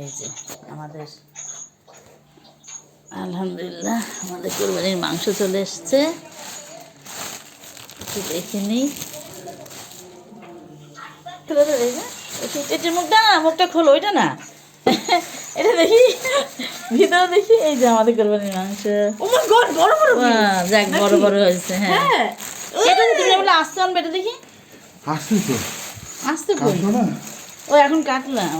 এই যে আমাদের আলহামদুলিল্লাহ আমাদের কোরবানির মাংস চলে এসছে। একটু দেখে নিই। এটির মুখটা না? মুখটা খোলো ওইটা না। এটা দেখি ভিতরে দেখি এই যে আমাদের কোরবানির মাংস। ও মাই গড বড় বড় যাক বড় বড় হয়েছে হ্যাঁ। হ্যাঁ। এটা তুমি বলে আসতে আনবে এটা দেখি। আসছে তো। আসতে ও এখন কাটলাম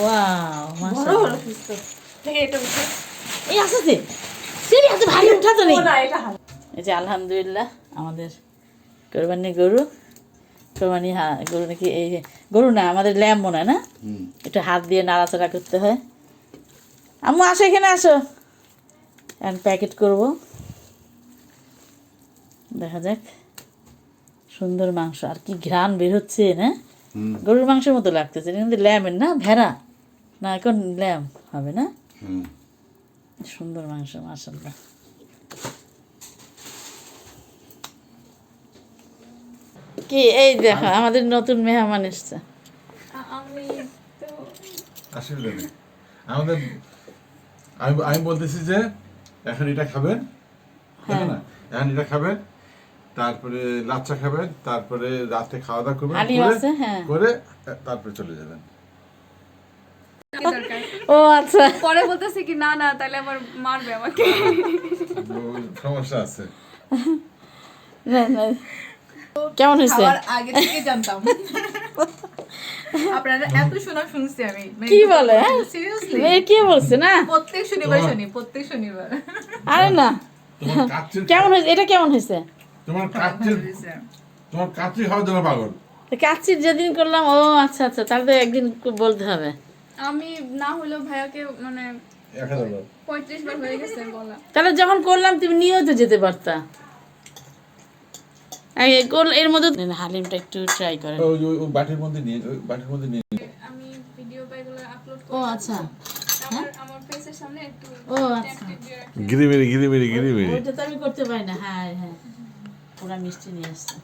ওয়াও বড় বড় পিস তো এটা এই আসতে সেরি এত ভারী উঠাতো নেই। ও না এটা হাল। এই যে আলহামদুলিল্লাহ আমাদের কোরবানি গরু। কোরবানি গরু নাকি এই গরু না আমাদের ল্যাম্প মনে হয় না একটু হাত দিয়ে নাড়াচাড়া করতে হয়। আম্মু আসো এখানে আসো। এখন প্যাকেট করব। দেখা যাক। সুন্দর মাংস আর কি ঘ্রাণ বের হচ্ছে না? গরুর মাংসের মতো লাগতেছে কিন্তু ল্যামের না ভেড়া। না এখন ল্যাম হবে না? সুন্দর মাংস মাসাল্লাহ কি এই দেখো আমাদের নতুন মেহমান এসছে। আমাদের আমি আমি বলতেছি যে এখন এটা খাবেন না? এখন এটা খাবেন তারপরে লাচ্চা খাবেন তারপরে রাতে খাওয়া দাওয়া করবেন হ্যাঁ। করে তারপরে চলে যাবেন। দরকার। ও আচ্ছা। পরে বলতেছে কি না না তাহলে আবার মারবে আমাকে। সমস্যা আছে। না, না। কেমন হয়েছে? আগে থেকে জানতাম। আপনারা এত শোনা শুনছি আমি। কি বলে সিরিয়াসলি কি বলছে না? প্রত্যেক শনিবার শুনি প্রত্যেক শনিবার। আরে না। কেমন হয়েছে? এটা কেমন হয়েছে? তোমার কাচ্চির তোমার কাচ্চি খাওয়ার জন্য পাগল। কাচ্চির যেদিন করলাম ও আচ্ছা আচ্ছা তাহলে তো একদিন বলতে হবে। আমি না হলেও ভাইয়াকে মানে। পঁয়ত্রিশ বার হয়ে গেছে বলা। তাহলে যখন করলাম তুমি নিয়েও তো যেতে পারতা। এর মধ্যে হালিমটা একটু ট্রাই করেন। ওই বাটির মধ্যে নিয়ে বাটির মধ্যে নিয়ে আমি ভিডিও পাইগুলো আপলোড ও আচ্ছা। আমার আমার ফেসের সামনে একটু ও আচ্ছা। তো আমি করতে পারি না। হ্যাঁ হ্যাঁ। পুরা মিষ্টি নিয়ে এসছে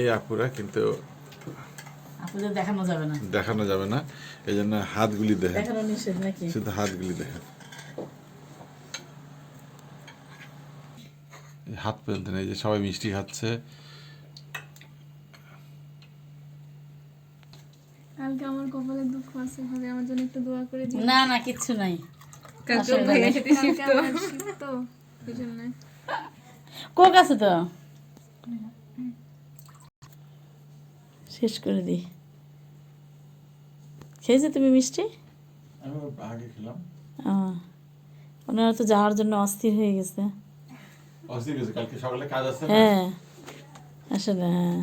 এই আপুরা কিন্তু দেখানো যাবে না। দেখানো যাবে না। এই জন্য হাতগুলি দেখেন। দেখানো নিষেধ নাকি? শুধু হাতগুলি দেখেন। এই হাত ফেলতে নেই যে সবাই মিষ্টি খাচ্ছে। কালকে আমার কপালে দুঃখ আছে ভাবে আমার জন্য একটু দোয়া করে না না কিচ্ছু নাই। কালকে ভাইয়ের সাথে শিফট তো কোক আছে তো? শেষ করে দিই। খেয়েছো তুমি মিষ্টি? ওনারা তো যাওয়ার জন্য অস্থির হয়ে গেছে। হ্যাঁ আসলে হ্যাঁ।